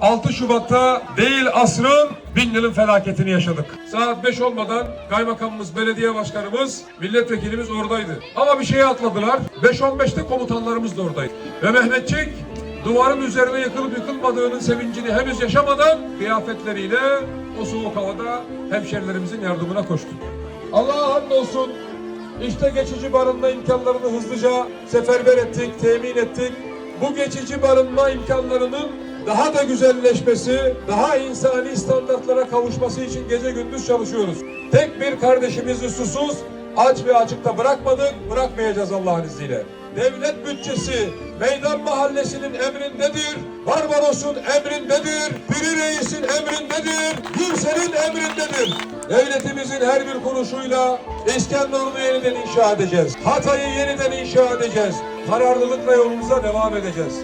6 Şubat'ta değil asrın bin yılın felaketini yaşadık. Saat 5 olmadan kaymakamımız, belediye başkanımız, milletvekilimiz oradaydı. Ama bir şeyi atladılar. 5.15'te komutanlarımız da oradaydı. Ve Mehmetçik duvarın üzerine yıkılıp yıkılmadığının sevincini henüz yaşamadan kıyafetleriyle o soğuk havada hemşerilerimizin yardımına koştu. Allah'a hamdolsun işte geçici barınma imkanlarını hızlıca seferber ettik, temin ettik. Bu geçici barınma imkanlarının daha da güzelleşmesi, daha insani standartlara kavuşması için gece gündüz çalışıyoruz. Tek bir kardeşimizi susuz, aç ve açıkta bırakmadık, bırakmayacağız Allah'ın izniyle. Devlet bütçesi Meydan Mahallesi'nin emrindedir, Barbaros'un emrindedir, Piri Reis'in emrindedir, Gülsen'in emrindedir. Devletimizin her bir kuruşuyla İskenderun'u yeniden inşa edeceğiz. Hatay'ı yeniden inşa edeceğiz. Kararlılıkla yolumuza devam edeceğiz.